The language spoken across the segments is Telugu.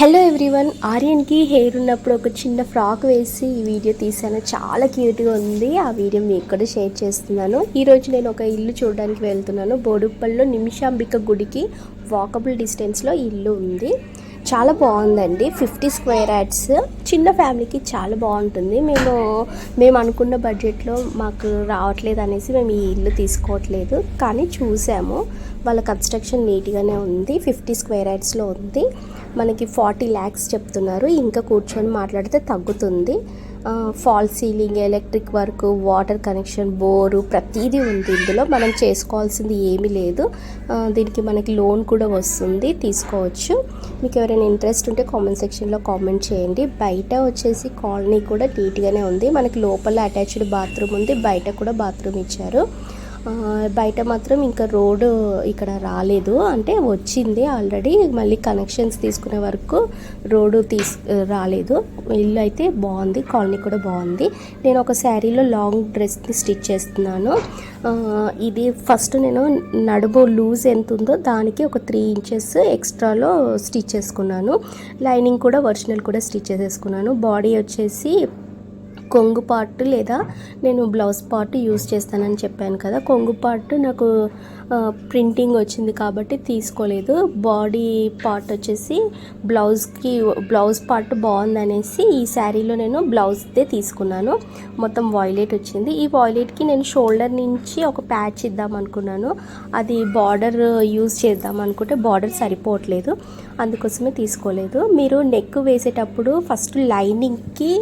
హలో ఎవ్రీవన్ ఆర్యన్కి హెయిర్ ఉన్నప్పుడు ఒక చిన్న ఫ్రాక్ వేసి ఈ వీడియో తీసాను చాలా క్యూట్గా ఉంది. ఆ వీడియో మీకు కూడా షేర్ చేస్తున్నాను. ఈరోజు నేను ఒక ఇల్లు చూడడానికి వెళ్తున్నాను. బోడుప్పల్లో నిమిషాంబిక గుడికి వాకబుల్ డిస్టెన్స్లో ఇల్లు ఉంది. చాలా బాగుందండి. ఫిఫ్టీ స్క్వేర్ యాడ్స్ చిన్న ఫ్యామిలీకి చాలా బాగుంటుంది. మేము మేము అనుకున్న బడ్జెట్లో మాకు రావట్లేదు అనేసి మేము ఈ ఇల్లు తీసుకోవట్లేదు. కానీ చూసాము. వాళ్ళ కన్స్ట్రక్షన్ నీట్గానే ఉంది ఫిఫ్టీ స్క్వేర్ యార్డ్స్లో ఉంది. మనకి ఫార్టీ ల్యాక్స్ చెప్తున్నారు. ఇంకా కూర్చొని మాట్లాడితే తగ్గుతుంది. Fall ceiling electric work water connection bore ప్రతిదీ ఉంది ఇందులో. మనం చేసుకోవాల్సింది ఏమీ లేదు. దీనికి మనకి లోన్ కూడా వస్తుంది. తీసుకోవచ్చు. మీకు ఎవరైనా ఇంట్రెస్ట్ ఉంటే కామెంట్ సెక్షన్లో కామెంట్ చేయండి. బయట వచ్చేసి కాలనీ కూడా నీట్గానే ఉంది. మనకి లోపల అటాచ్డ్ బాత్రూమ్ ఉంది. బయట కూడా బాత్రూమ్ ఇచ్చారు. బయట మాత్రం ఇంకా రోడ్డు ఇక్కడ రాలేదు. అంటే వచ్చింది ఆల్రెడీ. మళ్ళీ కనెక్షన్స్ తీసుకునే వరకు రోడ్డు తీసు రాలేదు. ఇల్లు అయితే బాగుంది కాలనీ కూడా బాగుంది. నేను ఒక శారీలో లాంగ్ డ్రెస్ని స్టిచ్ చేస్తున్నాను. ఇది ఫస్ట్ నేను నడుము లూజ్ ఎంత ఉందో దానికి ఒక త్రీ ఇంచెస్ ఎక్స్ట్రాలో స్టిచ్ చేసుకున్నాను. లైనింగ్ కూడా ఒరిజినల్ కూడా స్టిచ్ చేసేసుకున్నాను. బాడీ వచ్చేసి కొంగు పార్ట్ లేదా నేను బ్లౌజ్ పార్ట్ యూస్ చేస్తానని చెప్పాను కదా కొంగు పార్ట్ నాకు ప్రింటింగ్ వచ్చింది కాబట్టి తీసుకోలేదు. బాడీ పార్ట్ వచ్చేసి బ్లౌజ్కి బ్లౌజ్ పార్ట్ బాగుందనేసి ఈ శారీలో నేను బ్లౌజ్దే తీసుకున్నాను. మొత్తం వాయిలెట్ వచ్చింది. ఈ వాయిలెట్కి నేను షోల్డర్ నుంచి ఒక ప్యాచ్ ఇద్దాం అనుకున్నాను. అది బార్డర్ యూజ్ చేద్దాం అనుకుంటే బార్డర్ సరిపోవట్లేదు. అందుకోసమే తీసుకోలేదు. మీరు నెక్ వేసేటప్పుడు ఫస్ట్ లైనింగ్కి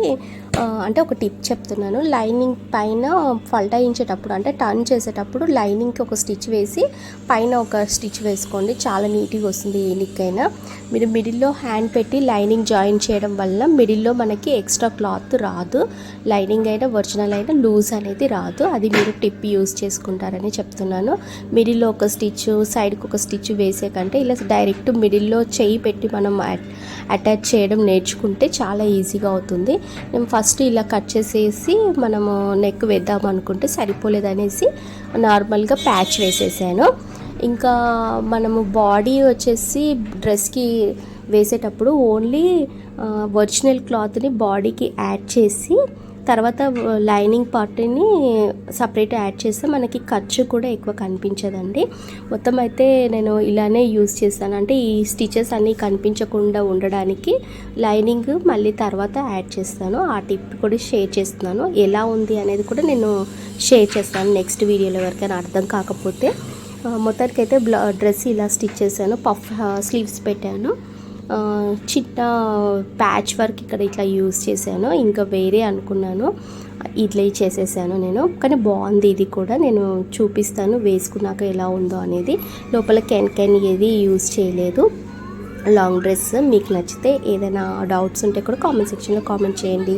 అంటే ఒక టిప్ చెప్తున్నాను. లైనింగ్ పైన ఫల్టాయించేటప్పుడు అంటే టర్న్ చేసేటప్పుడు లైనింగ్కి ఒక స్టిచ్ వేసి పైన ఒక స్టిచ్ వేసుకోండి. చాలా నీట్గా వస్తుంది ఏ నిక్కైనా అయినా మీరు మిడిల్లో హ్యాండ్ పెట్టి లైనింగ్ జాయిన్ చేయడం వల్ల మిడిల్లో మనకి ఎక్స్ట్రా క్లాత్ రాదు. లైనింగ్ అయినా ఒరిజినల్ అయినా లూజ్ అనేది రాదు. అది మీరు టిప్ యూస్ చేసుకుంటారని చెప్తున్నాను. మిడిల్లో ఒక స్టిచ్ సైడ్కి ఒక స్టిచ్ వేసే కంటే ఇలా డైరెక్ట్ మిడిల్లో చేయి పెట్టి మనం అటాచ్ చేయడం నేర్చుకుంటే చాలా ఈజీగా అవుతుంది. నేను ఫస్ట్ ఇలా కట్ చేసేసి మనము నెక్ వేద్దాం అనుకుంటే సరిపోలేదనేసి నార్మల్గా ప్యాచ్ వేసేసాను. ఇంకా మనము బాడీ వచ్చేసి డ్రెస్కి వేసేటప్పుడు ఓన్లీ ఒరిజినల్ క్లాత్ని బాడీకి యాడ్ చేసి తర్వాత లైనింగ్ పార్ట్ని సపరేట్ యాడ్ చేస్తే మనకి ఖర్చు కూడా ఎక్కువ కనిపించదండి. మొత్తం అయితే నేను ఇలానే యూజ్ చేస్తాను. అంటే ఈ స్టిచెస్ అన్నీ కనిపించకుండా ఉండడానికి లైనింగ్ మళ్ళీ తర్వాత యాడ్ చేస్తాను. ఆ టిప్ కూడా షేర్ చేస్తున్నాను. ఎలా ఉంది అనేది కూడా నేను షేర్ చేస్తాను నెక్స్ట్ వీడియోలో ఎవరికైనా అర్థం కాకపోతే. మొత్తానికైతే బ్లా డ్రెస్ ఇలా స్టిచ్ చేశాను. పఫ్ స్లీవ్స్ పెట్టాను. చిన్న ప్యాచ్ వర్క్ ఇక్కడ ఇట్లా యూస్ చేశాను. ఇంకా వేరే అనుకున్నాను. ఇట్లా చేసేసాను నేను. కానీ బాగుంది ఇది కూడా. నేను చూపిస్తాను వేసుకున్నాక ఎలా ఉందో అనేది. లోపల కెన్ కెన్ ఏది యూస్ చేయలేదు. లాంగ్ డ్రెస్ మీకు నచ్చితే ఏదైనా డౌట్స్ ఉంటే కూడా కామెంట్ సెక్షన్లో కామెంట్ చేయండి.